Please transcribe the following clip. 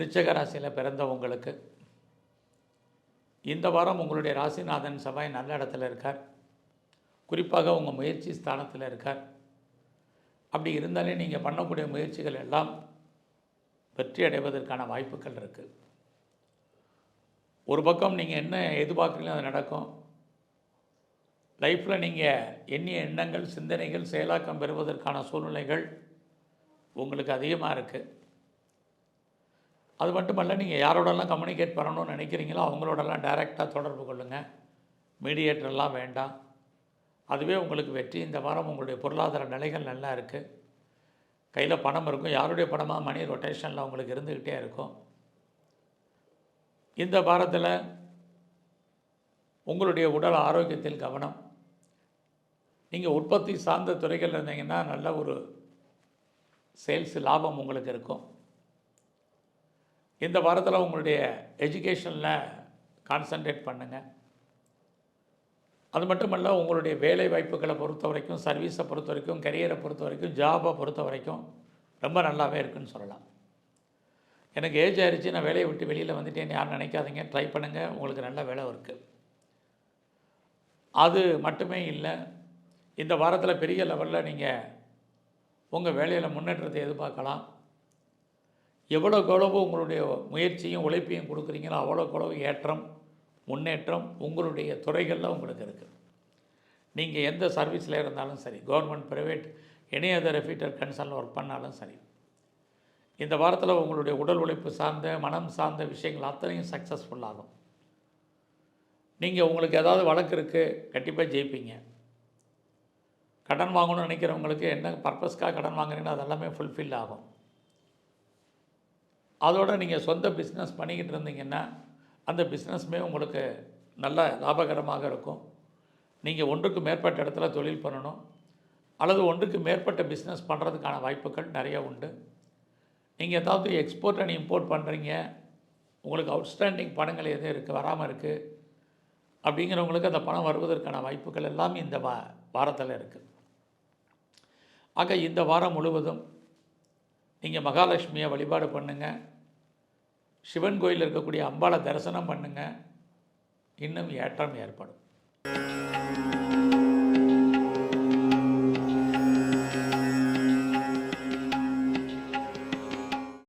ரிச்சக ராசியில் பிறந்தவங்களுக்கு இந்த வாரம் உங்களுடைய ராசிநாதன் செவ்வாய் நல்ல இடத்துல இருக்கார். குறிப்பாக உங்கள் முயற்சி ஸ்தானத்தில் இருக்கார். அப்படி இருந்தாலே நீங்கள் பண்ணக்கூடிய முயற்சிகள் எல்லாம் வெற்றி அடைவதற்கான வாய்ப்புகள் இருக்குது ஒரு பக்கம் நீங்கள் என்ன எதிர்பார்க்குறீங்களோ அது நடக்கும். லைஃப்பில் நீங்கள் எண்ணிய எண்ணங்கள் சிந்தனைகள் செயலாக்கம் பெறுவதற்கான சூழ்நிலைகள் உங்களுக்கு அதிகமாக இருக்குது அது மட்டுமல்ல நீங்கள் யாரோடலாம் கம்யூனிகேட் பண்ணணும்னு நினைக்கிறீங்களோ அவங்களோடலாம் டைரெக்டாக தொடர்பு கொள்ளுங்கள் மீடியேட்டர்லாம் வேண்டாம். அதுவே உங்களுக்கு வெற்றி. இந்த வாரம் உங்களுடைய பொருளாதார நிலைகள் நல்லா இருக்குது கையில் பணம் இருக்கும். யாருடைய பணமாக மணி ரொட்டேஷனில் உங்களுக்கு இருந்துக்கிட்டே இருக்கும். இந்த வாரத்தில் உங்களுடைய உடல் ஆரோக்கியத்தில் கவனம். நீங்கள் உற்பத்தி சார்ந்த துறைகள் இருந்தீங்கன்னா நல்ல ஒரு சேல்ஸ் லாபம் உங்களுக்கு இருக்கும். இந்த வாரத்தில் உங்களுடைய எஜுகேஷனில் கான்சன்ட்ரேட் பண்ணுங்கள் அது மட்டுமல்ல உங்களுடைய வேலை வாய்ப்புகளை பொறுத்த வரைக்கும் சர்வீஸை பொறுத்த வரைக்கும் கரியரை பொறுத்த வரைக்கும் ஜாபை பொறுத்த வரைக்கும் ரொம்ப நல்லாவே இருக்குன்னு சொல்லலாம். எனக்கு ஏஜ் ஆயிடுச்சு நான் வேலையை விட்டு வெளியில் வந்துட்டேன்னு யாரும் நினைக்காதீங்க. ட்ரை பண்ணுங்கள் உங்களுக்கு நல்ல வேலை இருக்குது அது மட்டுமே இல்லை இந்த வாரத்தில் பெரிய லெவலில் நீங்கள் உங்கள் வேலையில் முன்னேற்றத்தை எதிர்பார்க்கலாம். எவ்வளோக்கு எவ்வளவு உங்களுடைய முயற்சியும் உழைப்பையும் கொடுக்குறீங்களோ அவ்வளோக்கு எவ்வளவு ஏற்றம் முன்னேற்றம் உங்களுடைய துறைகளில் உங்களுக்கு இருக்குது நீங்கள் எந்த சர்வீஸில் இருந்தாலும் சரி government private any other reputed கன்சர்னில் work பண்ணாலும் சரி இந்த வாரத்தில் உங்களுடைய உடல் உழைப்பு சார்ந்த மனம் சார்ந்த விஷயங்கள் அத்தனையும் சக்ஸஸ்ஃபுல்லாகும் நீங்கள் உங்களுக்கு ஏதாவது வழக்கு இருக்குது கண்டிப்பாக ஜெயிப்பீங்க. கடன் வாங்கணும்னு நினைக்கிறவங்களுக்கு என்ன பர்பஸ்க்காக கடன் வாங்குறீங்களோ அதெல்லாமே ஃபுல்ஃபில் ஆகும். அதோட நீங்கள் சொந்த பிஸ்னஸ் பண்ணிக்கிட்டு இருந்தீங்கன்னா அந்த பிஸ்னஸுமே உங்களுக்கு நல்ல லாபகரமாக இருக்கும். நீங்கள் ஒன்றுக்கு மேற்பட்ட இடத்துல தொழில் பண்ணணும். அல்லது ஒன்றுக்கு மேற்பட்ட பிஸ்னஸ் பண்ணுறதுக்கான வாய்ப்புகள் நிறைய உண்டு. நீங்கள் ஏதாவது எக்ஸ்போர்ட் அண்ட் இம்போர்ட் பண்ணுறீங்க உங்களுக்கு அவுட்ஸ்டாண்டிங் பணங்கள் எதுவும் இருக்குது வராமல் இருக்குது அப்படிங்கிறவங்களுக்கு அந்த பணம் வருவதற்கான வாய்ப்புகள் எல்லாம் இந்த வா வாரத்தில் இருக்குது ஆக இந்த வாரம் முழுவதும் நீங்கள் மகாலட்சுமியை வழிபாடு பண்ணுங்கள் சிவன் கோயிலில் இருக்கக்கூடிய அம்பாளை தரிசனம் பண்ணுங்கள் இன்னும் ஏற்றம் ஏற்படும்.